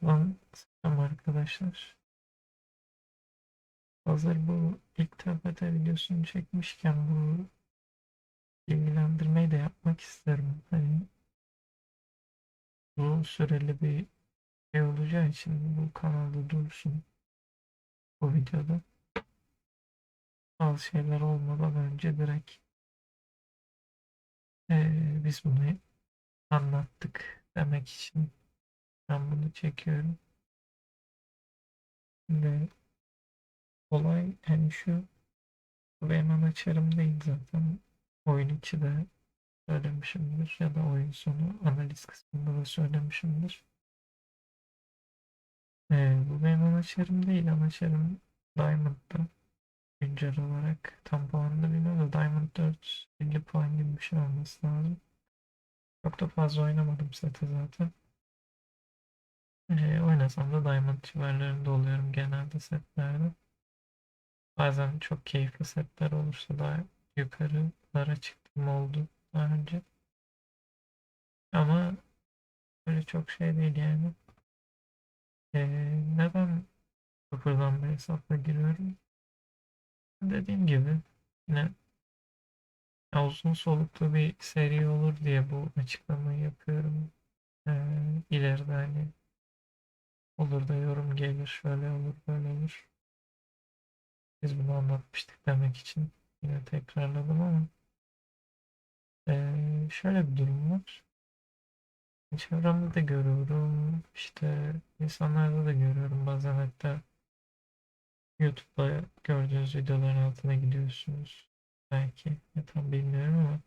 hesaptan selam arkadaşlar. Hazır bu ilk TPT videosunu çekmişken bu bilgilendirmeyi de yapmak isterim. Hani uzun süreli bir şey olacağı için bu kanalda dursun. Bu videoda. Bazı şeyler olmadan önce direkt eee, biz bunu anlattık demek için ben bunu çekiyorum. Ve olay hani şu bu benim amaçlarım değil zaten. Oyun içi de söylemişimdir ya da oyun sonu analiz kısmında da söylemişimdir. Ee, bu benim amaçlarım değil. Amaçlarım Diamond'da güncel olarak tam puanını bilmiyorum da Diamond 4 50 puan gibi bir şey olması lazım. Çok da fazla oynamadım seti zaten. Ee, oynasam da Diamond civarlarında oluyorum genelde setlerde. Bazen çok keyifli setler olursa daha yukarılara çıktım oldu daha önce. Ama öyle çok şey değil yani. Ee, neden sıfırdan bir hesapla giriyorum? Dediğim gibi yine ya uzun soluklu bir seri olur diye bu açıklamayı yapıyorum. Ee, ileride hani olur da yorum gelir şöyle olur böyle olur. Biz bunu anlatmıştık demek için yine tekrarladım ama ee, şöyle bir durum var. Çevremde de görüyorum, işte insanlarda da görüyorum. Bazen hatta YouTube'da gördüğünüz videoların altına gidiyorsunuz. Belki ya tam bilmiyorum ama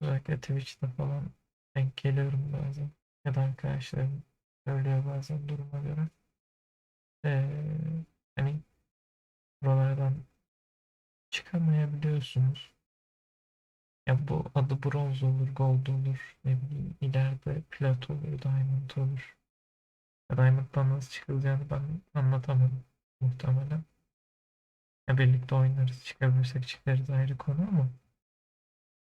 özellikle Twitch'te falan denk geliyorum bazen. Ya da arkadaşlarım söylüyor bazen duruma göre. Ee, hani buralardan çıkamayabiliyorsunuz. Ya bu adı bronz olur, gold olur, ne bileyim ileride plat olur, diamond olur. Ya Diamond'dan nasıl çıkılacağını ben anlatamadım muhtemelen. Ya birlikte oynarız, çıkabilirsek çıkarız ayrı konu ama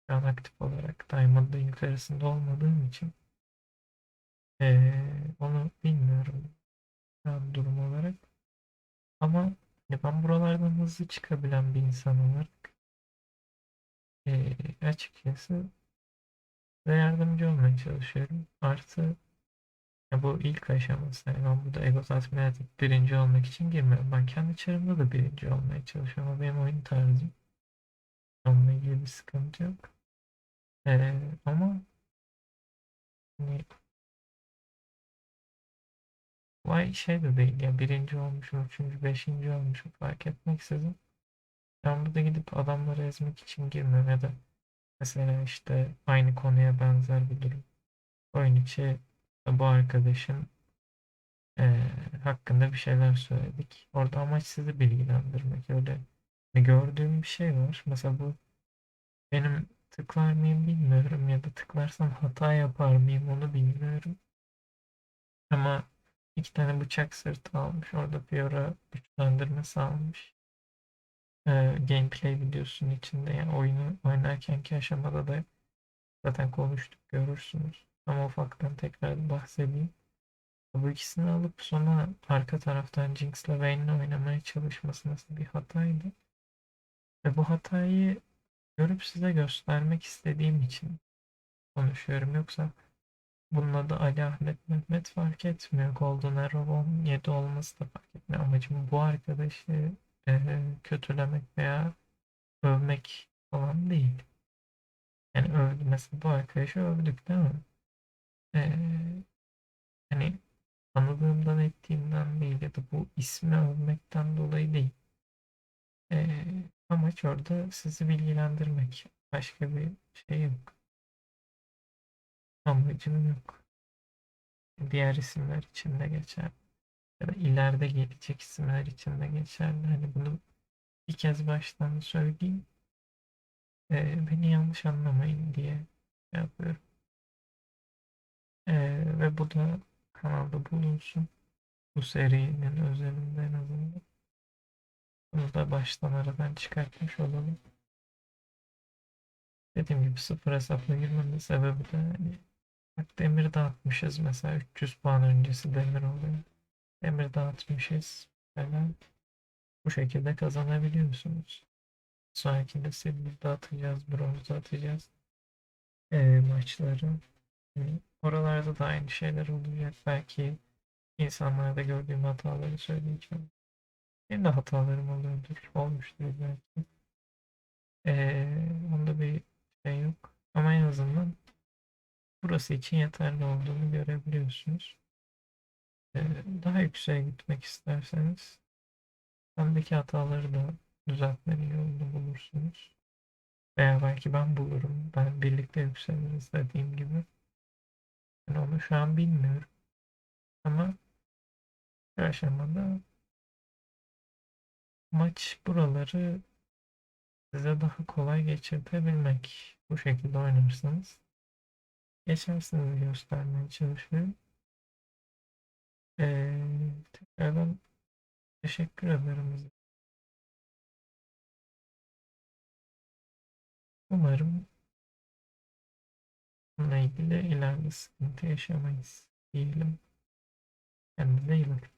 şu an aktif olarak Diamond'ın yukarısında olmadığım için eee, onu bilmiyorum an durum olarak. Ama hani ben buralardan hızlı çıkabilen bir insan olarak eee, açıkçası size yardımcı olmaya çalışıyorum. Artı ya bu ilk aşaması. Yani ben burada Ego Tatminatik birinci olmak için girmiyorum. Ben kendi çarımda da birinci olmaya çalışıyorum. Ama benim oyun tarzım. Onunla ilgili bir sıkıntı yok. Ee, ama hani, vay şey de değil ya birinci olmuşum, üçüncü, beşinci olmuşum fark etmeksizin. Ben burada gidip adamları ezmek için girmiyorum ya da mesela işte aynı konuya benzer bir durum. Oyun içi bu arkadaşın eee, hakkında bir şeyler söyledik. Orada amaç sizi bilgilendirmek. Öyle gördüğüm bir şey var. Mesela bu benim tıklar mıyım bilmiyorum ya da tıklarsam hata yapar mıyım onu bilmiyorum. Ama iki tane bıçak sırtı almış. Orada Fiora güçlendirmesi almış. Eee, gameplay videosunun içinde yani oyunu oynarkenki aşamada da zaten konuştuk görürsünüz. Ama ufaktan tekrar bahsedeyim. Bu ikisini alıp sonra arka taraftan Jinx'le Vayne'le oynamaya çalışması nasıl bir hataydı. Ve bu hatayı görüp size göstermek istediğim için konuşuyorum. Yoksa bunun adı Ali Ahmet Mehmet fark etmiyor. Golden Arrow 17 olması da fark etmiyor. Amacım bu arkadaşı eee, kötülemek veya övmek falan değil. Yani övdü mesela bu arkadaşı övdük değil mi? Eee, hani tanıdığımdan ettiğimden değil ya da bu ismi övmekten dolayı değil. Eee, amaç orada sizi bilgilendirmek. Başka bir şey yok. Amacım yok. Diğer isimler için de geçerli. Ya da ileride gelecek isimler için de geçerli. Hani bunu bir kez baştan söyleyeyim. Eee, beni yanlış anlamayın diye şey yapıyorum. Eee, ve bu da kanalda bulunsun. Bu serinin özelinde en azından. Bunu da baştan aradan çıkartmış olalım. Dediğim gibi sıfır hesapla girmemin sebebi de hani Bak demir dağıtmışız mesela 300 puan öncesi demir oluyor. Demir dağıtmışız. Mesela bu şekilde kazanabiliyorsunuz. Sonrakinde silver dağıtacağız, bronz dağıtacağız. Ee, maçları. Hani oralarda da aynı şeyler olacak. Belki insanlarda gördüğüm hataları söyleyeceğim. Benim de hatalarım oluyordur. Olmuştur belki. Ee, onda bir şey yok. Ama en azından burası için yeterli olduğunu görebiliyorsunuz. Ee, daha yükseğe gitmek isterseniz bendeki hataları da düzeltmenin yolunu bulursunuz. Veya belki ben bulurum. Ben birlikte yükseliriz dediğim gibi. Ben onu şu an bilmiyorum. Ama şu aşamada maç buraları size daha kolay geçirtebilmek. Bu şekilde oynarsanız geçersiniz göstermeye çalışıyorum. Ee, tekrardan teşekkür ederim. Umarım bununla ilgili ileride sıkıntı yaşamayız diyelim. Kendinize iyi bakın.